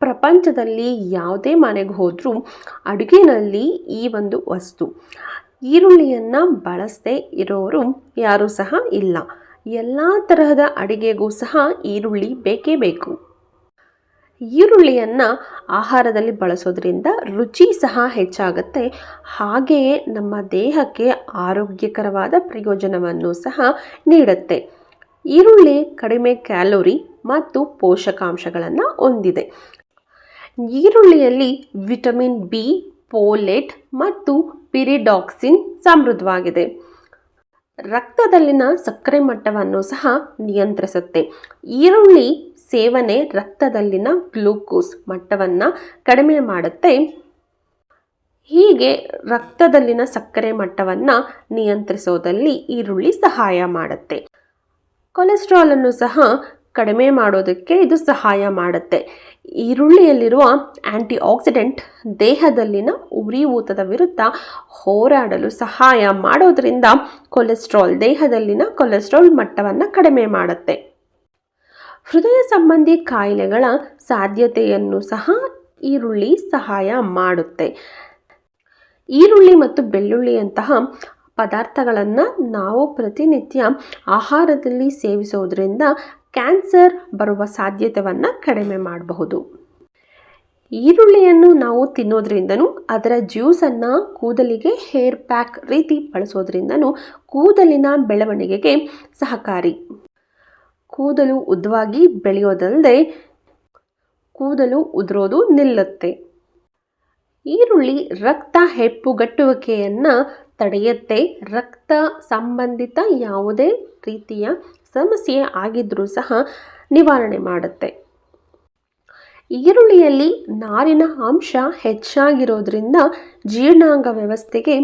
ಪ್ರಪಂಚದಲ್ಲಿ ಯಾವುದೇ ಮನೆಗೆ ಹೋದರೂ ಅಡುಗೆನಲ್ಲಿ ಈ ಒಂದು ವಸ್ತು. ಈರುಳ್ಳಿಯನ್ನು ಬಳಸದೇ ಇರೋರು ಯಾರೂ ಸಹ ಇಲ್ಲ. ಎಲ್ಲ ತರಹದ ಅಡುಗೆಗೂ ಸಹ ಈರುಳ್ಳಿ ಬೇಕೇ ಬೇಕು. ಈರುಳ್ಳಿಯನ್ನು ಆಹಾರದಲ್ಲಿ ಬಳಸೋದ್ರಿಂದ ರುಚಿ ಸಹ ಹೆಚ್ಚಾಗುತ್ತೆ. ಹಾಗೆಯೇ ನಮ್ಮ ದೇಹಕ್ಕೆ ಆರೋಗ್ಯಕರವಾದ ಪ್ರಯೋಜನವನ್ನು ಸಹ ನೀಡುತ್ತೆ. ಈರುಳ್ಳಿ ಕಡಿಮೆ ಕ್ಯಾಲೋರಿ ಮತ್ತು ಪೋಷಕಾಂಶಗಳನ್ನು ಹೊಂದಿದೆ. ಈರುಳ್ಳಿಯಲ್ಲಿ ವಿಟಮಿನ್ ಬಿ, ಪೋಲೆಟ್ ಮತ್ತು ಪಿರಿಡಾಕ್ಸಿನ್ ಸಮೃದ್ಧವಾಗಿದೆ. ರಕ್ತದಲ್ಲಿನ ಸಕ್ಕರೆ ಮಟ್ಟವನ್ನು ಸಹ ನಿಯಂತ್ರಿಸುತ್ತೆ. ಈರುಳ್ಳಿ ಸೇವನೆ ರಕ್ತದಲ್ಲಿನ ಗ್ಲೂಕೋಸ್ ಮಟ್ಟವನ್ನು ಕಡಿಮೆ ಮಾಡುತ್ತೆ. ಹೀಗೆ ರಕ್ತದಲ್ಲಿನ ಸಕ್ಕರೆ ಮಟ್ಟವನ್ನು ನಿಯಂತ್ರಿಸೋದಲ್ಲಿ ಈರುಳ್ಳಿ ಸಹಾಯ ಮಾಡುತ್ತೆ. ಕೊಲೆಸ್ಟ್ರಾಲನ್ನು ಸಹ ಕಡಿಮೆ ಮಾಡೋದಕ್ಕೆ ಇದು ಸಹಾಯ ಮಾಡುತ್ತೆ. ಈರುಳ್ಳಿಯಲ್ಲಿರುವ ಆ್ಯಂಟಿ ಆಕ್ಸಿಡೆಂಟ್ ದೇಹದಲ್ಲಿನ ಉರಿಯೂತದ ವಿರುದ್ಧ ಹೋರಾಡಲು ಸಹಾಯ ಮಾಡೋದರಿಂದ ಕೊಲೆಸ್ಟ್ರಾಲ್ ದೇಹದಲ್ಲಿನ ಕೊಲೆಸ್ಟ್ರಾಲ್ ಮಟ್ಟವನ್ನು ಕಡಿಮೆ ಮಾಡುತ್ತೆ. ಹೃದಯ ಸಂಬಂಧಿ ಕಾಯಿಲೆಗಳ ಸಾಧ್ಯತೆಯನ್ನು ಸಹ ಈರುಳ್ಳಿ ಸಹಾಯ ಮಾಡುತ್ತೆ. ಈರುಳ್ಳಿ ಮತ್ತು ಬೆಳ್ಳುಳ್ಳಿಯಂತಹ ಪದಾರ್ಥಗಳನ್ನು ನಾವು ಪ್ರತಿನಿತ್ಯ ಆಹಾರದಲ್ಲಿ ಸೇವಿಸೋದ್ರಿಂದ ಕ್ಯಾನ್ಸರ್ ಬರುವ ಸಾಧ್ಯತೆಯನ್ನು ಕಡಿಮೆ ಮಾಡಬಹುದು. ಈರುಳ್ಳಿಯನ್ನು ನಾವು ತಿನ್ನೋದ್ರಿಂದನೂ, ಅದರ ಜ್ಯೂಸನ್ನು ಕೂದಲಿಗೆ ಹೇರ್ ಪ್ಯಾಕ್ ರೀತಿ ಬಳಸೋದ್ರಿಂದನೂ ಕೂದಲಿನ ಬೆಳವಣಿಗೆಗೆ ಸಹಕಾರಿ. ಕೂದಲು ಉದ್ದವಾಗಿ ಬೆಳೆಯೋದಲ್ಲದೆ ಕೂದಲು ಉದುರೋದು ನಿಲ್ಲುತ್ತೆ. ಈರುಳ್ಳಿ ರಕ್ತ ಹೆಪ್ಪುಗಟ್ಟುವಿಕೆಯನ್ನು ತಡೆಯುತ್ತೆ. ರಕ್ತ ಸಂಬಂಧಿತ ಯಾವುದೇ ರೀತಿಯ ಸಮಸ್ಯೆ ಆಗಿದ್ರೂ ಸಹ ನಿವಾರಣೆ ಮಾಡುತ್ತೆ. ಈರುಳ್ಳಿಯಲ್ಲಿ ನಾರಿನ ಅಂಶ ಹೆಚ್ಚಾಗಿರೋದ್ರಿಂದ ಜೀರ್ಣಾಂಗ ವ್ಯವಸ್ಥೆಗೆ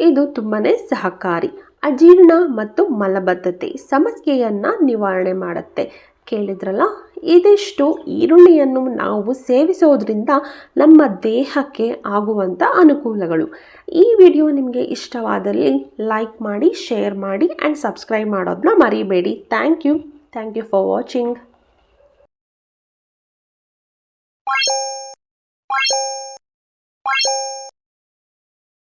ಇದು ತುಂಬಾ ಸಹಕಾರಿ. ಅಜೀರ್ಣ ಮತ್ತು ಮಲಬದ್ಧತೆ ಸಮಸ್ಯೆಯನ್ನು ನಿವಾರಣೆ ಮಾಡುತ್ತೆ. ಕೇಳಿದ್ರಲ್ಲ, ಇದಿಷ್ಟು ಈರುಳ್ಳಿಯನ್ನು ನಾವು ಸೇವಿಸೋದ್ರಿಂದ ನಮ್ಮ ದೇಹಕ್ಕೆ ಆಗುವಂಥ ಅನುಕೂಲಗಳು. ಈ ವಿಡಿಯೋ ನಿಮಗೆ ಇಷ್ಟವಾದಲ್ಲಿ ಲೈಕ್ ಮಾಡಿ ಶೇರ್ ಮಾಡಿ ಆ್ಯಂಡ್ ಸಬ್ಸ್ಕ್ರೈಬ್ ಮಾಡೋದನ್ನ ಮರಿಬೇಡಿ. Thank you thank you for watching